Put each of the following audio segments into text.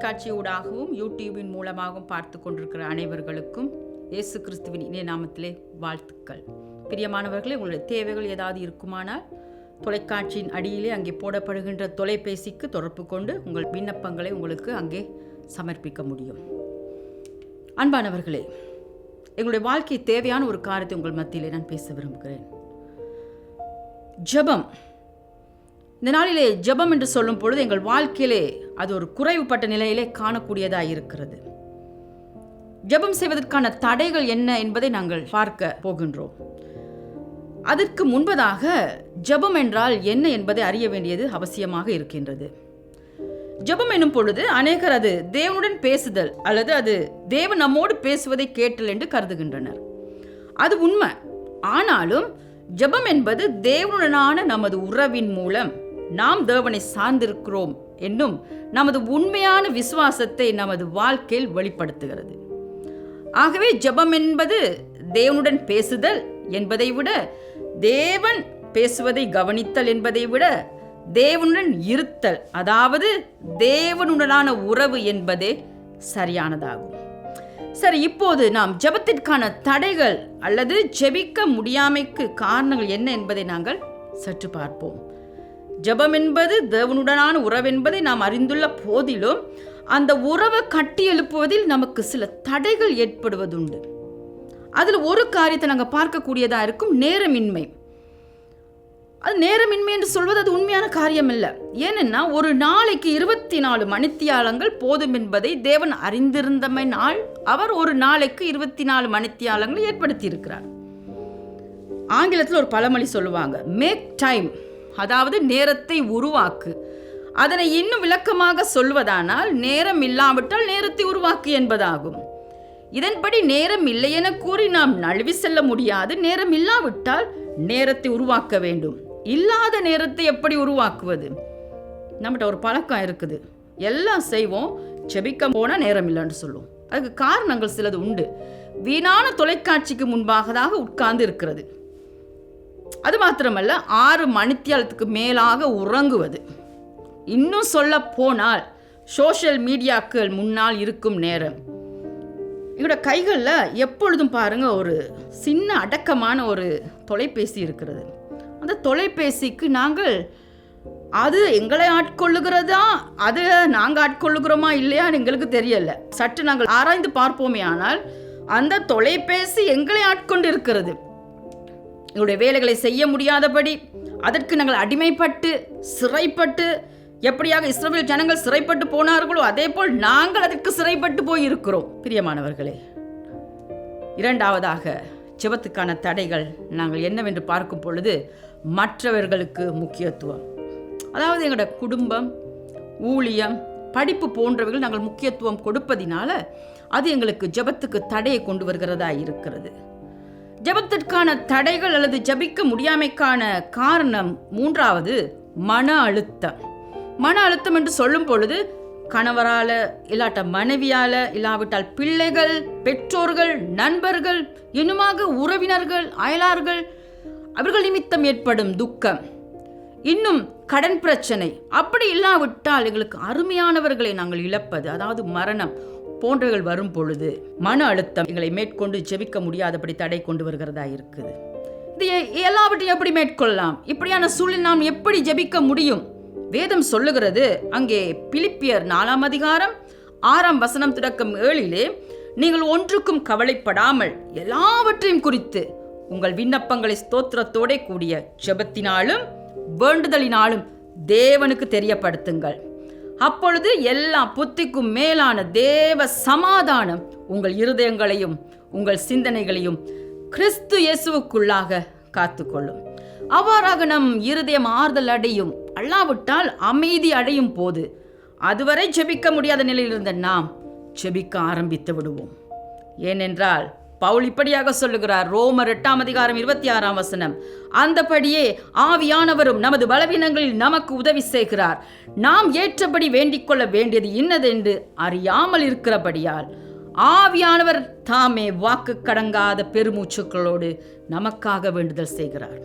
தொலைக்காட்சி ஊடாகவும் யூடியூபின் மூலமாகவும் பார்த்து கொண்டிருக்கிற அனைவர்களுக்கும் இயேசு கிறிஸ்துவின் இணைய நாமத்திலே வாழ்த்துக்கள். பிரியமானவர்களே உங்களுடைய தேவைகள் ஏதாவது இருக்குமானால் தொலைக்காட்சியின் அடியிலே அங்கே போடப்படுகின்ற தொலைபேசிக்கு தொடர்பு கொண்டு உங்கள் விண்ணப்பங்களை உங்களுக்கு அங்கே சமர்ப்பிக்க முடியும். அன்பானவர்களே எங்களுடைய வாழ்க்கை தேவையான ஒரு காரியத்தை உங்கள் மத்தியிலே நான் பேச விரும்புகிறேன். ஜெபம். இந்த நாளிலே ஜெபம் என்று சொல்லும் பொழுது எங்கள் வாழ்க்கையிலே அது ஒரு குறைவுபட்ட நிலையிலே காணக்கூடியதாக இருக்கிறது. ஜெபம் செய்வதற்கான தடைகள் என்ன என்பதை நாங்கள் பார்க்க போகின்றோம். அதற்கு முன்பதாக ஜெபம் என்றால் என்ன என்பதை அறிய வேண்டியது அவசியமாக இருக்கின்றது. ஜெபம் எனும் பொழுது அநேகர் அது தேவனுடன் பேசுதல் அல்லது அது தேவன் நம்மோடு பேசுவதை கேட்டல் என்று கருதுகின்றனர். அது உண்மை. ஆனாலும் ஜெபம் என்பது தேவனுடனான நமது உறவின் மூலம் நாம் தேவனை சார்ந்திருக்கிறோம் என்னும் நமது உண்மையான விசுவாசத்தை நமது வாழ்க்கையில் வெளிப்படுத்துகிறது. ஆகவே ஜெபம் என்பது தேவனுடன் பேசுதல் என்பதை விட தேவன் பேசுவதை கவனித்தல் என்பதை விட தேவனுடன் இருத்தல் அதாவது தேவனுடனான உறவு என்பதே சரியானதாகும். சரி இப்போது நாம் ஜெபத்திற்கான தடைகள் அல்லது ஜெபிக்க முடியாமைக்கு காரணங்கள் என்ன என்பதை நாங்கள் சற்று பார்ப்போம். ஜெபம் என்பது தேவனுடனான உறவென்பதை நாம் அறிந்துள்ள போதிலும் அந்த உறவை கட்டி எழுப்புவதில் நமக்கு சில தடைகள் ஏற்படுவதுண்டு. அதில் ஒரு காரியத்தை நாங்கள் பார்க்கக்கூடியதாக இருக்கும் நேரமின்மை. அது நேரமின்மை என்று சொல்வது அது உண்மையான காரியம் இல்லை ஏனென்னா ஒரு நாளைக்கு இருபத்தி நாலு மணித்தியாலங்கள் போதும் என்பதை தேவன் அறிந்திருந்தமைனால் அவர் ஒரு நாளைக்கு இருபத்தி நாலு மணித்தியாலங்கள் ஏற்படுத்தி இருக்கிறார் ஆங்கிலத்தில் ஒரு பழமொழி சொல்லுவாங்க மேக் டைம் அதாவது நேரத்தை உருவாக்கு. அதனை இன்னும் விளக்கமாக சொல்வதானால் நேரம் இல்லாவிட்டால் நேரத்தை உருவாக்கு என்பதாகும். இதன்படி நேரம் இல்லை என கூறி நாம் நழுவி செல்ல முடியாது. நேரம் இல்லாவிட்டால் நேரத்தை உருவாக்க வேண்டும். இல்லாத நேரத்தை எப்படி உருவாக்குவது? நம்மகிட்ட ஒரு பழக்கம் இருக்குது. எல்லாம் செய்வோம் செபிக்க போனால் நேரம் இல்லைன்னு சொல்லுவோம். அதுக்கு காரணங்கள் சிலது உண்டு. வீணான தொலைக்காட்சிக்கு முன்பாகதாக உட்கார்ந்து இருக்கிறது. அது மாத்திரமல்ல ஆறு மணித்தியாலத்துக்கு மேலாக உறங்குவது. இன்னும் சொல்ல போனால் சோஷியல் மீடியாக்கள் முன்னால் இருக்கும் நேரம். இவரோட கைகளில் எப்பொழுதும் பாருங்கள் ஒரு சின்ன அடக்கமான ஒரு தொலைபேசி இருக்கிறது. அந்த தொலைபேசிக்கு நாங்கள் அது எங்களை ஆட்கொள்ளுகிறதா? அது நாங்கள் ஆட்கொள்ளுகிறோமா இல்லையான்னு எங்களுக்கு தெரியல. சற்று நாங்கள் ஆராய்ந்து பார்ப்போமே ஆனால் அந்த தொலைபேசி எங்களை ஆட்கொண்டு இருக்கிறது எங்களுடைய வேலைகளை செய்ய முடியாதபடி அதற்கு நாங்கள் அடிமைப்பட்டு சிறைப்பட்டு எப்படியாக இஸ்ரவேல் ஜனங்கள் சிறைப்பட்டு போனார்களோ அதே போல் நாங்கள் அதற்கு சிறைப்பட்டு போய் இருக்கிறோம் பிரியமானவர்களே இரண்டாவதாக ஜெபத்துக்கான தடைகள் நாங்கள் என்னவென்று பார்க்கும் பொழுது மற்றவர்களுக்கு முக்கியத்துவம். அதாவது எங்களோட குடும்பம் ஊழியம் படிப்பு போன்றவைகள் நாங்கள் முக்கியத்துவம் கொடுப்பதினால அது எங்களுக்கு ஜெபத்துக்கு தடையை கொண்டு வருகிறதா இருக்கிறது. ஜெபத்திற்கான தடைகள் அல்லது ஜபிக்க முடியாமைக்கான காரணம் மூன்றாவது மன அழுத்தம். மன அழுத்தம் என்று சொல்லும் பொழுது கணவரால் இல்லாட்ட மனைவியால் இல்லாவிட்டால் பிள்ளைகள் பெற்றோர்கள் நண்பர்கள் இன்னுமாக உறவினர்கள் அயலார்கள் அவர்கள் நிமித்தம் ஏற்படும் துக்கம். இன்னும் கடன் பிரச்சனை. அப்படி இல்லாவிட்டால் எங்களுக்கு அருமையானவர்களை நாங்கள் இழப்பது அதாவது மரணம். போன்றவைகள் வரும் பொழுது மன அழுத்தம் எங்களை மேற்கொண்டு ஜெபிக்க முடியாதபடி தடை கொண்டு வருகிறதா இருக்குது? இது எல்லாவற்றையும் எப்படி மேற்கொள்ளலாம்? இப்படியான சூழலில் நாம் எப்படி ஜெபிக்க முடியும்? வேதம் சொல்லுகிறது அங்கே பிலிப்பியர் நாலாம் அதிகாரம் ஆறாம் வசனம் திறக்கும் ஏழிலே நீங்கள் ஒன்றுக்கும் கவலைப்படாமல் எல்லாவற்றையும் குறித்து உங்கள் விண்ணப்பங்களை ஸ்தோத்திரத்தோட கூடிய ஜெபத்தினாலும் வேண்டுதலினாலும் தேவனுக்கு தெரியப்படுத்துங்கள். அப்பொழுது எல்லா புத்திக்கும் மேலான தேவ சமாதானம் உங்கள் இருதயங்களையும் உங்கள் சிந்தனைகளையும் கிறிஸ்து இயேசுவுக்குள்ளாக காத்துக்கொள்ளும். அவ்வாறாக நம் இருதயம் ஆறுதல் அடையும் அல்லாவிட்டால் அமைதி அடையும் போது அதுவரை ஜெபிக்க முடியாத நிலையில் இருந்த நாம் ஜெபிக்க ஆரம்பித்து விடுவோம். ஏனென்றால் பவுல் இப்படியாக சொல்லுகிறார் ரோமர் எட்டாம் அதிகாரம் இருபத்தி ஆறாம் வசனம் அந்தபடியே ஆவியானவரும் நமது பலவீனங்களில் நமக்கு உதவி செய்கிறார். நாம் ஏற்றபடி வேண்டிக் கொள்ள வேண்டியது இன்னதென்று அறியாமல் இருக்கிறபடியால் ஆவியானவர் தாமே வாக்கு கடங்காத பெருமூச்சுக்களோடு நமக்காக வேண்டுதல் செய்கிறார்.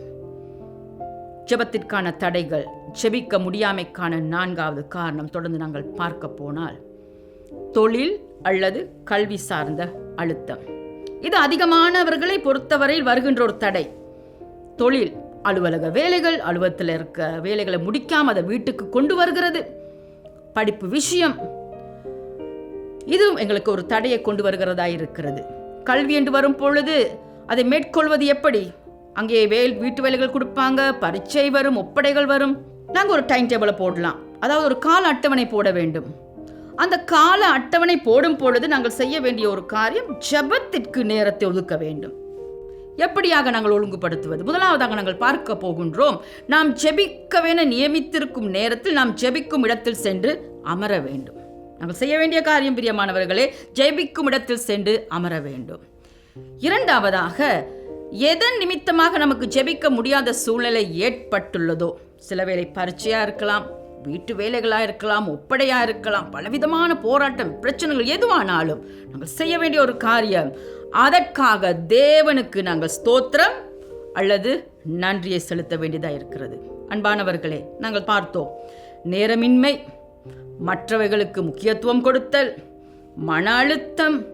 ஜெபத்திற்கான தடைகள் ஜெபிக்க முடியாமைக்கான நான்காவது காரணம் தொடர்ந்து நாங்கள் பார்க்க போனால் தொழில் அல்லது கல்வி சார்ந்த அழுத்தம். இது அதிகமானவர்களை பொறுத்தவரையில் வருகின்ற ஒரு தடை. தொழில் அலுவலக வேலைகள் அலுவலகத்தில் இருக்க வேலைகளை முடிக்காம அதை வீட்டுக்கு கொண்டு வருகிறது. படிப்பு விஷயம். இதுவும் எங்களுக்கு ஒரு தடையை கொண்டு வருகிறதா இருக்கிறது. கல்வி என்று வரும் பொழுது அதை மேற்கொள்வது எப்படி? அங்கே வேல் வீட்டு வேலைகள் கொடுப்பாங்க பரீட்சை வரும் ஒப்படைகள் வரும். நாங்கள் ஒரு டைம் டேபிளை போடலாம். அதாவது ஒரு கால அட்டவணை போட வேண்டும். அந்த கால அட்டவணை போடும் பொழுது நாங்கள் செய்ய வேண்டிய ஒரு காரியம் ஜபத்திற்கு நேரத்தை ஒதுக்க வேண்டும். எப்படியாக நாங்கள் ஒழுங்குபடுத்துவது? முதலாவதாக நாங்கள் பார்க்க போகின்றோம். நாம் ஜெபிக்கவென நியமித்திருக்கும் நேரத்தில் நாம் ஜெபிக்கும் இடத்தில் சென்று அமர வேண்டும். நாங்கள் செய்ய வேண்டிய காரியம் பிரியமானவர்களே ஜெபிக்கும் இடத்தில் சென்று அமர வேண்டும். இரண்டாவதாக எதன் நிமித்தமாக நமக்கு ஜெபிக்க முடியாத சூழ்நிலை ஏற்பட்டுள்ளதோ? சில வேளை பரீட்சையா இருக்கலாம் வீட்டு வேலைகளா இருக்கலாம் ஒப்படையா இருக்கலாம் பலவிதமான போராட்டம் பிரச்சனைகள் எதுவானாலும் நாங்கள் செய்ய வேண்டிய ஒரு காரியம் அதற்காக தேவனுக்கு நாங்கள் ஸ்தோத்திரம் அல்லது நன்றியை செலுத்த வேண்டியதாக இருக்கிறது. அன்பானவர்களே நாங்கள் பார்த்தோம். நேரமின்மை மற்றவைகளுக்கு முக்கியத்துவம் கொடுத்தல் மன அழுத்தம்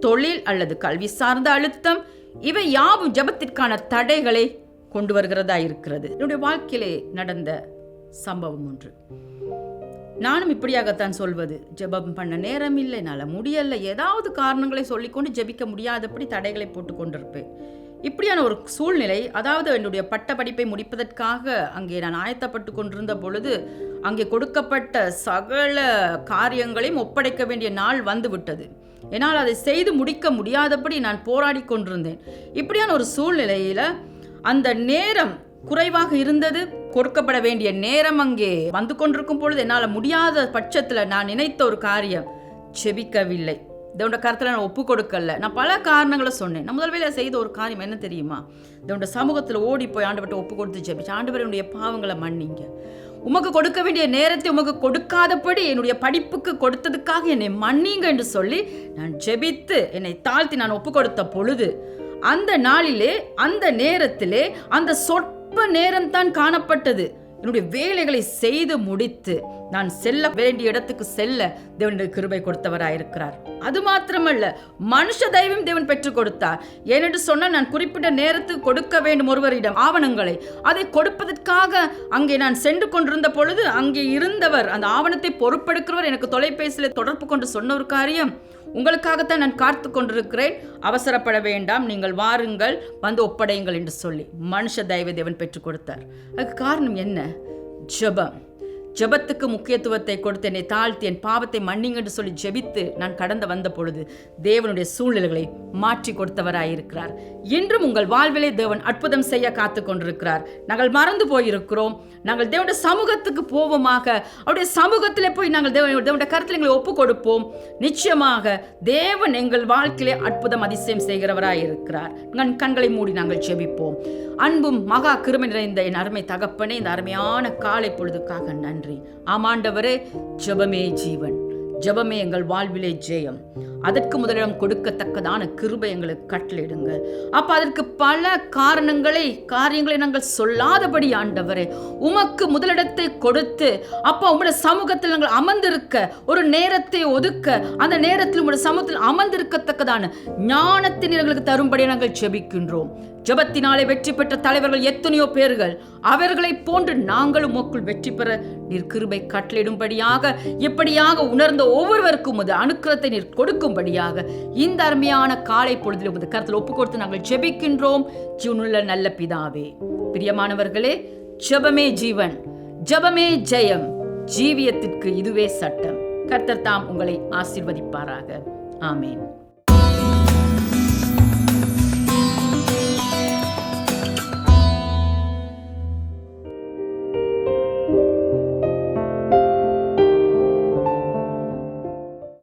தொழில் அல்லது கல்வி சார்ந்த அழுத்தம் இவை யாவும் ஜபத்திற்கான தடைகளை கொண்டு வருகிறதா இருக்கிறது. என்னுடைய வாழ்க்கையிலே நடந்த சம்பவம் ஒன்று. நானும் இப்படியாகத்தான் சொல்வது. ஜெபம் பண்ண நேரம் இல்லை என்னால் முடியலை ஏதாவது காரணங்களை சொல்லிக்கொண்டு ஜெபிக்க முடியாதபடி தடைகளை போட்டு கொண்டிருப்பேன். இப்படியான ஒரு சூழ்நிலை அதாவது என்னுடைய பட்ட படிப்பை முடிப்பதற்காக அங்கே நான் ஆயத்தப்பட்டு கொண்டிருந்த பொழுது அங்கே கொடுக்கப்பட்ட சகல காரியங்களையும் ஒப்படைக்க வேண்டிய நாள் வந்துவிட்டது. என்னால் அதை செய்து முடிக்க முடியாதபடி நான் போராடி கொண்டிருந்தேன். இப்படியான ஒரு சூழ்நிலையில் அந்த நேரம் குறைவாக இருந்தது. கொடுக்கப்பட வேண்டிய நேரம் அங்கே வந்து கொண்டிருக்கும் பொழுது என்னால் முடியாத பட்சத்தில் நான் நினைத்த ஒரு காரியம் செபிக்கவில்லை. இதோட கருத்தில் நான் ஒப்பு கொடுக்கல. நான் பல காரணங்களை சொன்னேன். நான் முதல் செய்த ஒரு காரியம் என்ன தெரியுமா? இதோட சமூகத்தில் ஓடி போய் ஆண்டவர்கிட்ட ஒப்பு கொடுத்து ஜெபிச்சு ஆண்டவர் என்னுடைய பாவங்களை மன்னிங்க. உமக்கு கொடுக்க வேண்டிய நேரத்தை உமக்கு கொடுக்காதபடி என்னுடைய படிப்புக்கு கொடுத்ததுக்காக என்னை மன்னிங்க என்று சொல்லி நான் ஜெபித்து என்னை தாழ்த்தி நான் ஒப்பு கொடுத்த பொழுது அந்த நாளிலே அந்த நேரத்திலே அந்த சொற்ப நேரம்தான் காணப்பட்டது. என்னுடைய வேலைகளை செய்து முடித்து நான் செல்ல வேண்டிய இடத்துக்கு செல்ல தேவனுடைய கிருபை கொடுத்தவராயிருக்கிறார். அது மாத்திரமல்ல மனுஷ தெய்வம் தேவன் பெற்றுக் கொடுத்தார். ஏனென்று சொன்னால் நான் குறிப்பிட்ட நேரத்துக்கு கொடுக்க வேண்டும் ஒருவரிடம் ஆவணங்களை. அதை கொடுப்பதற்காக அங்கே நான் சென்று கொண்டிருந்த பொழுது அங்கே இருந்தவர் அந்த ஆவணத்தை பொறுப்பெடுக்கிறவர் எனக்கு தொலைபேசியில் தொடர்பு கொண்டு சொன்ன ஒரு காரியம். உங்களுக்காகத்தான் நான் காத்து கொண்டிருக்கிறேன். அவசரப்பட வேண்டாம் நீங்கள் வாருங்கள் வந்து ஒப்படையுங்கள் என்று சொல்லி மனுஷ தெய்வ தேவன் பெற்றுக் கொடுத்தார். அதுக்கு காரணம் என்ன? ஜபம். ஜெபத்துக்கு முக்கியத்துவத்தை கொடுத்து என்னை தாழ்த்தி என் பாவத்தை மன்னிங்க என்று சொல்லி ஜெபித்து நான் கடந்து வந்த பொழுது தேவனுடைய சூழ்நிலைகளை மாற்றி கொடுத்தவராயிருக்கிறார். இன்றும் உங்கள் வாழ்விலே தேவன் அற்புதம் செய்ய காத்து கொண்டிருக்கிறார். நாங்கள் மறந்து போயிருக்கிறோம். நாங்கள் தேவனுடைய சமூகத்துக்கு போவோமாக. அவருடைய சமூகத்தில் போய் நாங்கள் தேவ தேவனுடைய கருத்தில் எங்களை ஒப்பு கொடுப்போம். நிச்சயமாக தேவன் எங்கள் வாழ்க்கையிலே அற்புதம் அதிசயம் செய்கிறவராயிருக்கிறார். நன் கண்களை மூடி நாங்கள் ஜெபிப்போம். அன்பும் மகா கிருமி நிறைந்த என் அருமை தகப்பனே இந்த அருமையான காலை பொழுதுக்காக நன்றி. ஆமாண்டவரே ஜெபமே ஜீவன். ஜெபமே எங்கள் வாழ்விலே ஜெயம். அதற்கு முதலிடம் கொடுக்கத்தக்கதான கிருபை எங்களுக்கு கட்டளையிடுங்க அப்ப அதற்கு பல காரணங்களை காரியங்களை நாங்கள் சொல்லாதபடி ஆண்டவரே உமக்கு முதலிடத்தை கொடுத்து அப்போ உங்களுடைய சமூகத்தில் நாங்கள் அமர்ந்திருக்க ஒரு நேரத்தை ஒதுக்க அந்த நேரத்தில் உங்களுடைய சமூகத்தில் அமர்ந்திருக்கத்தக்கதான ஞானத்தின் எங்களுக்கு தரும்படி நாங்கள் ஜெபிக்கின்றோம். ஜெபத்தினாலே வெற்றி பெற்ற தலைவர்கள் எத்தனையோ பேர்கள் அவர்களை போன்று நாங்களும் உமக்குள் வெற்றி பெற நீர் கிருபை கட்டளிடும்படியாக இப்படியாக உணர்ந்த ஒவ்வொருவருக்கும் உமது அனுக்கிரத்தை நீர் கொடுக்கும்படியாக இந்த அருமையான காலை பொழுதில் உமது கருத்தில் ஒப்பு கொடுத்து நாங்கள் ஜெபிக்கின்றோம். ஜீவனுள்ள நல்ல பிதாவே பிரியமானவர்களே ஜெபமே ஜீவன் ஜெபமே ஜெயம் ஜீவியத்திற்கு இதுவே சட்டம். கர்த்தர் தாம் உங்களை ஆசிர்வதிப்பாராக. ஆமேன்.